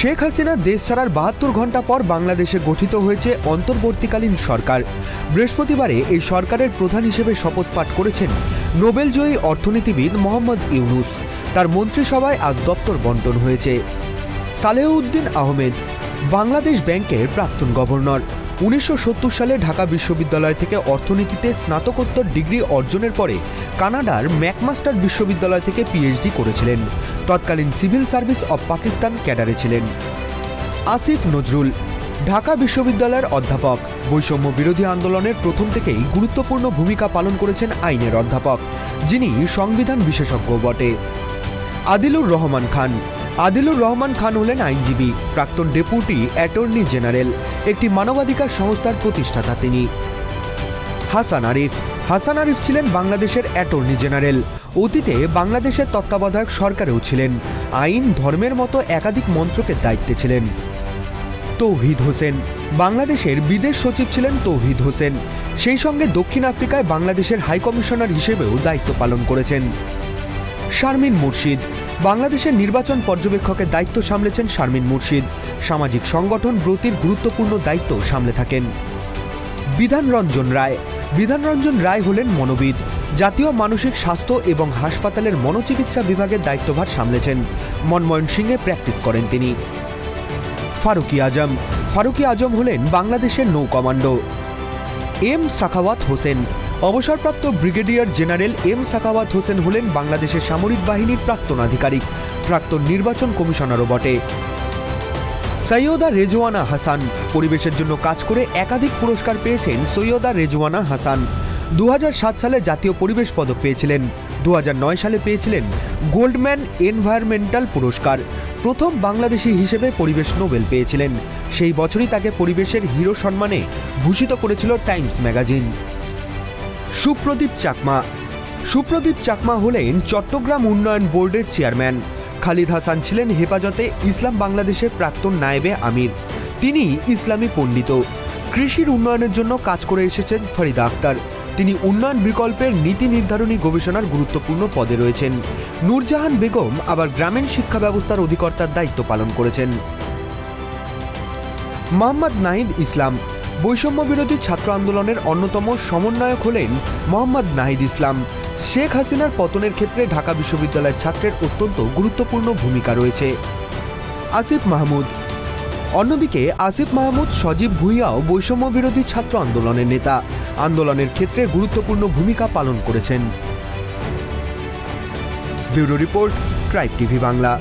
শেখ হাসিনা দেশ ছাড়ার বাহাত্তর ঘণ্টা পর বাংলাদেশে গঠিত হয়েছে অন্তর্বর্তীকালীন সরকার। বৃহস্পতিবারে এই সরকারের প্রধান হিসেবে শপথ পাঠ করেছেন নোবেলজয়ী অর্থনীতিবিদ মোহাম্মদ ইউনুস। তার মন্ত্রিসভায় আজ দপ্তর বন্টন হয়েছে। সালেহউদ্দিন আহমেদ, বাংলাদেশ ব্যাংকের প্রাক্তন গভর্নর। উনিশশো সত্তর সালে ঢাকা বিশ্ববিদ্যালয় থেকে অর্থনীতিতে স্নাতকোত্তর ডিগ্রি অর্জনের পরে কানাডার ম্যাকমাস্টার বিশ্ববিদ্যালয় থেকে পিএইচডি করেছিলেন। তৎকালীন সিভিল সার্ভিস অব পাকিস্তান ক্যাডারে ছিলেন। আসিফ নজরুল, ঢাকা বিশ্ববিদ্যালয়ের অধ্যাপক। বৈষম্য বিরোধী আন্দোলনের প্রথম থেকেই গুরুত্বপূর্ণ ভূমিকা পালন করেছেন আইনের অধ্যাপক, যিনি সংবিধান বিশেষজ্ঞ বটে। আদিলুর রহমান খান আদিলুর রহমান খান হলেন আইনজীবী, প্রাক্তন ডেপুটি অ্যাটর্নি জেনারেল, একটি মানবাধিকার সংস্থার প্রতিষ্ঠাতা তিনি। হাসান আরিফ হাসান আরিফ ছিলেন বাংলাদেশের অ্যাটর্নি জেনারেল। অতীতে বাংলাদেশের তত্ত্বাবধায়ক সরকারেও ছিলেন। আইন, ধর্মের মতো একাধিক মন্ত্রকের দায়িত্বে ছিলেন। তৌহিদ হোসেন, বাংলাদেশের বিদেশ সচিব ছিলেন তৌহিদ হোসেন। সেই সঙ্গে দক্ষিণ আফ্রিকায় বাংলাদেশের হাইকমিশনার হিসেবেও দায়িত্ব পালন করেছেন। শারমিন মুর্শিদ বাংলাদেশের নির্বাচন পর্যবেক্ষকের দায়িত্ব সামলেছেন শারমিন মুর্শিদ। সামাজিক সংগঠন ব্রতির গুরুত্বপূর্ণ দায়িত্ব সামলে থাকেন। বিধানরঞ্জন রায়। বিধানরঞ্জন রায় হলেন মনোবিদ। জাতীয় মানসিক স্বাস্থ্য এবং হাসপাতালের মনোচিকিৎসা বিভাগের দায়িত্বভার সামলেছেন। মনমোহন সিংয়ে প্র্যাকটিস করেন তিনি। ফারুকি আজম। ফারুকি আজম হলেন বাংলাদেশের নৌ কমান্ডো। এম সাখাওয়াত হোসেন। অবসরপ্রাপ্ত brigadier general M Sakhawat Hossain হলেন বাংলাদেশের সামরিক বাহিনীর প্রাক্তন আধিকারিক, প্রাক্তন নির্বাচন কমিশনারও বটে। সৈয়দা রেজওয়ানা হাসান পরিবেশের জন্য কাজ করে একাধিক পুরস্কার পেয়েছেন সৈয়দা রেজওয়ানা হাসান। দু হাজার সাত সালে জাতীয় পরিবেশ পদক পেয়েছিলেন। দু হাজার নয় সালে পেয়েছিলেন গোল্ডম্যান এনভায়রনমেন্টাল পুরস্কার। প্রথম বাংলাদেশি হিসেবে পরিবেশ নোবেল পেয়েছিলেন। সেই বছরই তাকে পরিবেশের হিরো সম্মানে ভূষিত করেছিল টাইমস ম্যাগাজিন। সুপ্রদীপ চাকমা। সুপ্রদীপ চাকমা হলেন চট্টগ্রাম উন্নয়ন বোর্ডের চেয়ারম্যান। খালিদ হাসান ছিলেন হেফাজতে ইসলাম বাংলাদেশের প্রাক্তন নায়েবে আমির। তিনি ইসলামী পণ্ডিত। কৃষির উন্নয়নের জন্য কাজ করে এসেছেন ফরিদা আক্তার। তিনি উন্নয়ন বিকল্পের নীতি নির্ধারণী গবেষণার গুরুত্বপূর্ণ পদে রয়েছেন। নূরজাহান বেগম আবার গ্রামীণ শিক্ষা ব্যবস্থার অধিকর্তার দায়িত্ব পালন করেছেন। মোহাম্মদ নাহিদ ইসলাম বৈষম্য বিরোধী ছাত্র আন্দোলনের অন্যতম সমন্বয়ক হলেন মোহাম্মদ নাহিদ ইসলাম। শেখ হাসিনার পতনের ক্ষেত্রে ঢাকা বিশ্ববিদ্যালয়ের ছাত্রের অত্যন্ত গুরুত্বপূর্ণ ভূমিকা রয়েছে। আসিফ মাহমুদ। অন্যদিকে আসিফ মাহমুদ সজীব ভুইয়াও বৈষম্য বিরোধী ছাত্র আন্দোলনের নেতা। আন্দোলনের ক্ষেত্রে গুরুত্বপূর্ণ ভূমিকা পালন করেছেন। Bureau report Tribe TV Bangla.